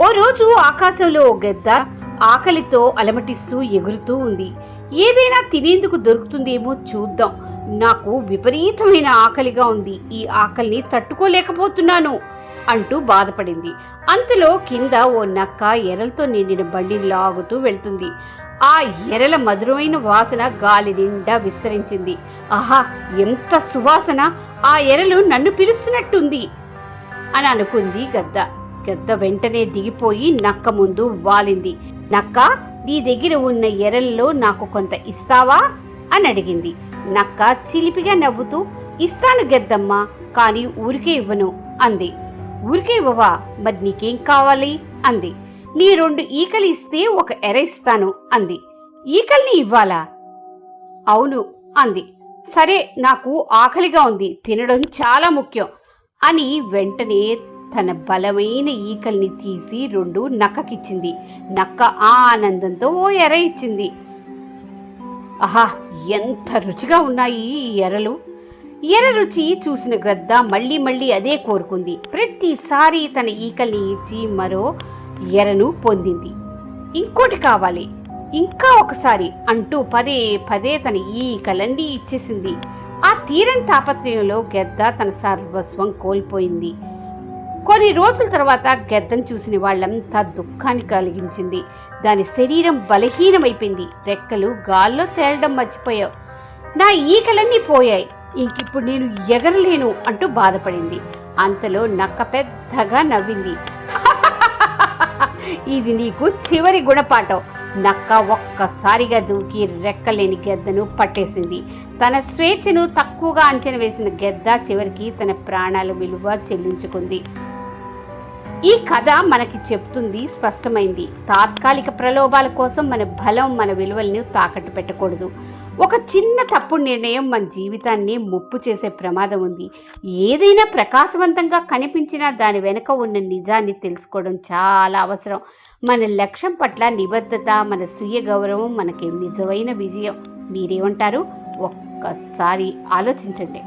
ఓ రోజు ఆకాశంలో ఓ గద్ద ఆకలితో అలమటిస్తూ ఎగురుతూ ఉంది. ఏదైనా తినేందుకు దొరుకుతుందేమో చూద్దాం. నాకు విపరీతమైన ఆకలిగా ఉంది. ఈ ఆకలిని తట్టుకోలేకపోతున్నాను అంటూ బాధపడింది. అంతలో కింద ఓ నక్క ఎరలతో నిండిన బండిని లాగుతూ వెళ్తుంది. ఆ ఎరల మధురమైన వాసన గాలి నిండా విస్తరించింది. ఆహా ఎంత సువాసన! ఆ ఎరలు నన్ను పిలుస్తున్నట్టుంది అని అనుకుంది గద్ద. గద్ద వెంటనే దిగిపోయి నక్క ముందు వాలింది. నక్క నీ దగ్గర ఉన్న ఎరల్లో నాకు కొంత ఇస్తావా? అని అడిగింది. నక్క చిలిపిగా నవ్వుతూ ఇస్తాను గద్దమ్మ కానీ ఊరికే ఇవ్వను అంది. ఊరికే ఇవ్వవా? మరి నీకేం కావాలి? అంది. నీ రెండు ఈకలు ఇస్తే ఒక ఎర ఇస్తాను అంది. ఈకల్ని ఇవ్వాలా? అవును అంది. సరే నాకు ఆకలిగా ఉంది తినడం చాలా ముఖ్యం అని వెంటనే తన బలమైన ఈకల్ని తీసి రెండు నక్కకిచ్చింది. నక్క ఆ ఆనందంతో ఓ ఎర ఇచ్చింది. ఆహా ఎంత రుచిగా ఉన్నాయి ఈ ఎరలు. ఎర రుచి చూసిన గద్ద మళ్ళీ మళ్ళీ అదే కోరుకుంది. ప్రతిసారి తన ఈకల్ని ఇచ్చి మరో ఎరను పొందింది. ఇంకోటి కావాలి. ఇంకా ఒకసారి అంటూ పదే పదే తన ఈకలన్నీ ఇచ్చేసింది. ఆ తీరని తాపత్రయంలో గెద్ద తన సర్వస్వం కోల్పోయింది. కొన్ని రోజుల తర్వాత గెద్దను చూసిన వాళ్ళంతా దుఃఖాన్ని కలిగించింది. దాని శరీరం బలహీనమైపోయింది. రెక్కలు గాల్లో తేలడం మర్చిపోయావు. నా ఈకలన్నీ పోయాయి. ఇంకిప్పుడు నేను ఎగరలేను అంటూ బాధపడింది. అంతలో నక్క పెద్దగా నవ్వింది. ఇది నీకు చివరి గుణపాఠం. నక్క ఒక్కసారిగా దూకి రెక్కలేని గెద్దను పట్టేసింది. తన స్వేచ్ఛను తక్కువగా అంచనా వేసిన గెద్ద చివరికి తన ప్రాణాల విలువ చెల్లించుకుంది. ఈ కథ మనకి చెప్తుంది స్పష్టమైంది. తాత్కాలిక ప్రలోభాల కోసం మన బలం మన విలువలను తాకట్టు పెట్టకూడదు. ఒక చిన్న తప్పుడు నిర్ణయం మన జీవితాన్ని ముప్పు చేసే ప్రమాదం ఉంది. ఏదైనా ప్రకాశవంతంగా కనిపించినా దాని వెనుక ఉన్న నిజాన్ని తెలుసుకోవడం చాలా అవసరం. మన లక్ష్యం పట్ల నిబద్ధత మన స్వీయ గౌరవం మనకి నిజమైన విజయం. మీరేమంటారు? ఒక్కసారి ఆలోచించండి.